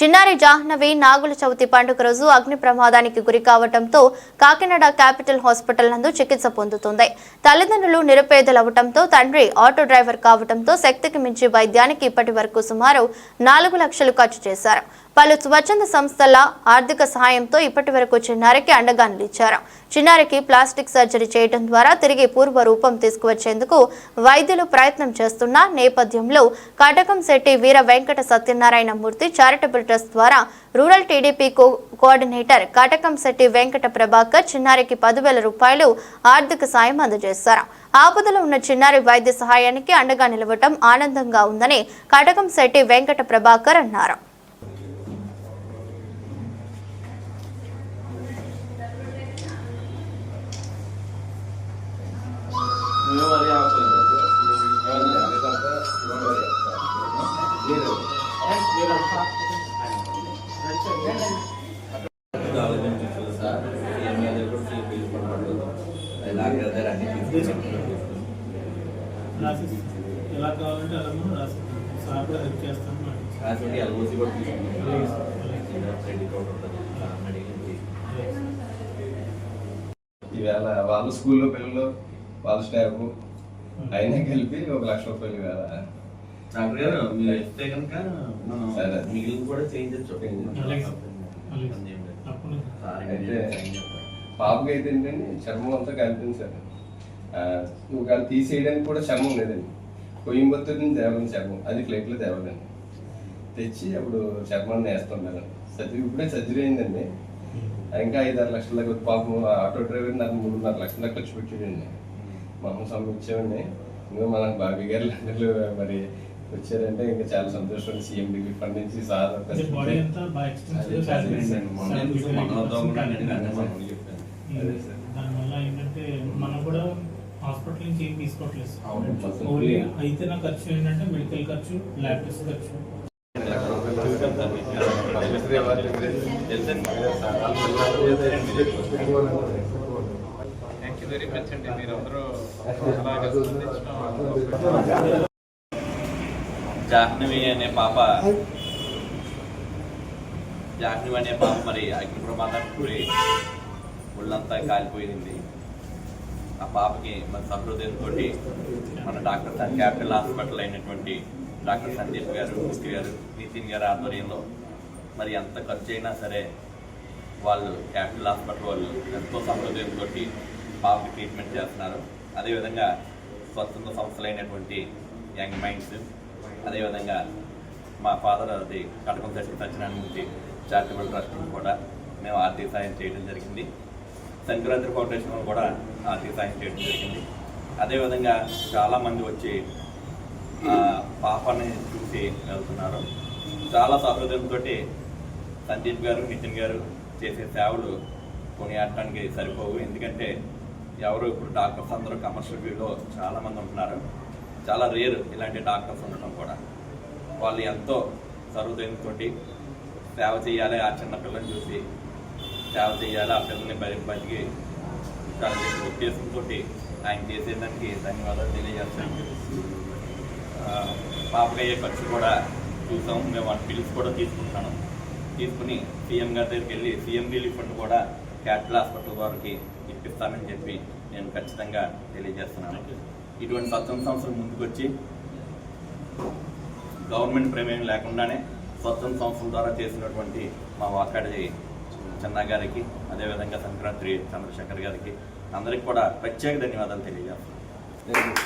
చిన్నారి జాహ్నవి నాగుల చవితి పండుగ రోజు అగ్ని ప్రమాదానికి గురి కావడంతో కాకినాడ క్యాపిటల్ హాస్పిటల్ నందు చికిత్స పొందుతుంది. తల్లిదండ్రులు నిరుపేదలవటంతో తండ్రి ఆటో డ్రైవర్ కావడంతో శక్తికి మించి వైద్యానికి ఇప్పటి వరకు సుమారు నాలుగు లక్షలు ఖర్చు చేశారు. పలు స్వచ్ఛంద సంస్థల ఆర్థిక సహాయంతో ఇప్పటి వరకు చిన్నారికి అండగా నిలిచారు. చిన్నారికి ప్లాస్టిక్ సర్జరీ చేయడం ద్వారా తిరిగి పూర్వ రూపం తీసుకువచ్చేందుకు వైద్యులు ప్రయత్నం చేస్తున్న నేపథ్యంలో కటకం శెట్టి వీర వెంకట సత్యనారాయణ మూర్తి చారిటబుల్ ట్రస్ట్ ద్వారా రూరల్ టీడీపీకు కోఆర్డినేటర్ కటకంశెట్టి వెంకట ప్రభాకర్ చిన్నారికి పదివేల రూపాయలు ఆర్థిక సాయం అందజేశారు. ఆపదలో ఉన్న చిన్నారి వైద్య సహాయానికి అండగా నిలవటం ఆనందంగా ఉందని కటకంశెట్టి వెంకట ప్రభాకర్ అన్నారు. రాసి ఎలా కావాలంటే అలా మనం రాసి సార్ కూడా హెల్ప్ అడిగింది ఈవేళ వాళ్ళ స్కూల్లో పిల్లలు వాళ్ళ స్టాఫ్ అయినా కలిపి ఒక లక్ష రూపాయలు ఈవేళ డాక్టర్ గారు మీరు ఇస్తే కనుక. మిగిలిన కూడా చేయించచ్చు. అయితే పాపకి అయితే ఏంటంటే చర్మం అంతా కలిపింది సార్ ఒకవేళ తీసేయడానికి కూడా చర్మం లేదండి. కొయ్యంబత్తూరు నుంచి తేవాలని చర్మం అది ఫ్లైట్లో తేవాలండి తెచ్చి అప్పుడు చర్మాన్ని వేస్తాం మేడం. సర్జరీ ఇప్పుడే సర్జరీ అయిందండి ఇంకా ఐదారు లక్షల దాకా పాపం ఆటో డ్రైవర్ నాకు మూడున్నర లక్షల దాకా ఖర్చు పెట్టాడండి. మమ్మల్ని సంపించామండి ఇంకా మనకు బాబీ గారు లండన్లో మరి వచ్చారంటే ఇంకా చాలా సంతోషం సీఎం డిగ్రీ ఫండ్ నుంచి సార్ ఒక అదే బాడీ అంతా బాగా అదే ఎక్స్టెన్సివ్ సార్, శాలరీ మొన్న ఎందుకు మన వద్ద కూడా నేను అన్నీ మనం చెప్పాను అదే సార్. దానివల్ల ఏంటంటే మనం కూడా హాస్పిటల్ నుంచి ఏం తీసుకోవట్లేదు ఓన్లీ. అయితే నా ఖర్చు ఏంటంటే మెడికల్ ఖర్చు ల్యాబ్ టెస్ట్ ఖర్చు. థ్యాంక్ యూ వెరీ మచ్ అండి. మీరందరూ అలాగే స్పందించడం జాహ్నవి అనే పాప జాహ్నవి అనే పాప మరి అగ్ని ప్రమాదానికి గురి ఒళ్ళంతా కాలిపోయింది. ఆ పాపకి మన సహృదయంతో మన డాక్టర్ సన్ క్యాపిటల్ హాస్పిటల్ అయినటువంటి డాక్టర్ సందీప్ గారు మూర్తి గారు నితిన్ గారు ఆధ్వర్యంలో మరి ఎంత ఖర్చు అయినా సరే వాళ్ళు క్యాపిటల్ హాస్పిటల్ వాళ్ళు ఎంతో సహృదయంతో పాపకి ట్రీట్మెంట్ చేస్తున్నారు. అదేవిధంగా స్వచ్ఛంద సంస్థలైనటువంటి యంగ్ మైండ్స్ అదేవిధంగా మా ఫాదర్ అది కటకం శక్తి సత్యనారాయణమూర్తి చారిటబుల్ ట్రస్ట్ కూడా మేము ఆర్థిక సాయం చేయడం జరిగింది. సంక్రాంతి ఫౌండేషన్ కూడా ఆర్థిక సాయం చేయడం జరిగింది. అదేవిధంగా చాలామంది వచ్చి పాపని చూసి వెళ్తున్నారు. చాలా సహృదయంతో సందీప్ గారు నితిన్ గారు చేసే సేవలు కొనియాడటానికి సరిపోవు. ఎందుకంటే ఎవరు ఇప్పుడు డాక్టర్స్ అందరూ కమర్షియల్ వ్యూలో చాలామంది ఉంటున్నారు. చాలా రేర్ ఇలాంటి డాక్టర్స్ ఉండటం కూడా. వాళ్ళు ఎంతో సహృదయంతో సేవ చేయాలి. ఆ చిన్న పిల్లని చూసి సేవ చేయాలి ఆ పిల్లల్ని బయట బతికి చాలా ఉద్దేశంతో ఆయన చేసేదానికి ధన్యవాదాలు తెలియజేస్తాను. ఆ, పాపకి అయ్యే ఖర్చు కూడా చూసాం మేము వాళ్ళ బిల్స్ కూడా తీసుకుంటున్నాను. తీసుకుని సీఎం గారి దగ్గరికి వెళ్ళి సీఎం రిలీఫ్ ఫండ్ కూడా క్యాపిటల్ హాస్పిటల్ వారికి ఇప్పిస్తానని చెప్పి నేను ఖచ్చితంగా తెలియజేస్తున్నాను. ఇటువంటి స్వచ్ఛంద సంస్థలు ముందుకొచ్చి గవర్నమెంట్ ప్రమేయం లేకుండానే స్వచ్ఛంద సంస్థల ద్వారా చేసినటువంటి మా వాకాడి చెన్నా గారికి అదేవిధంగా సంక్రాంతి చంద్రశేఖర్ గారికి అందరికి కూడా ప్రత్యేక ధన్యవాదాలు తెలియజేస్తున్నాను.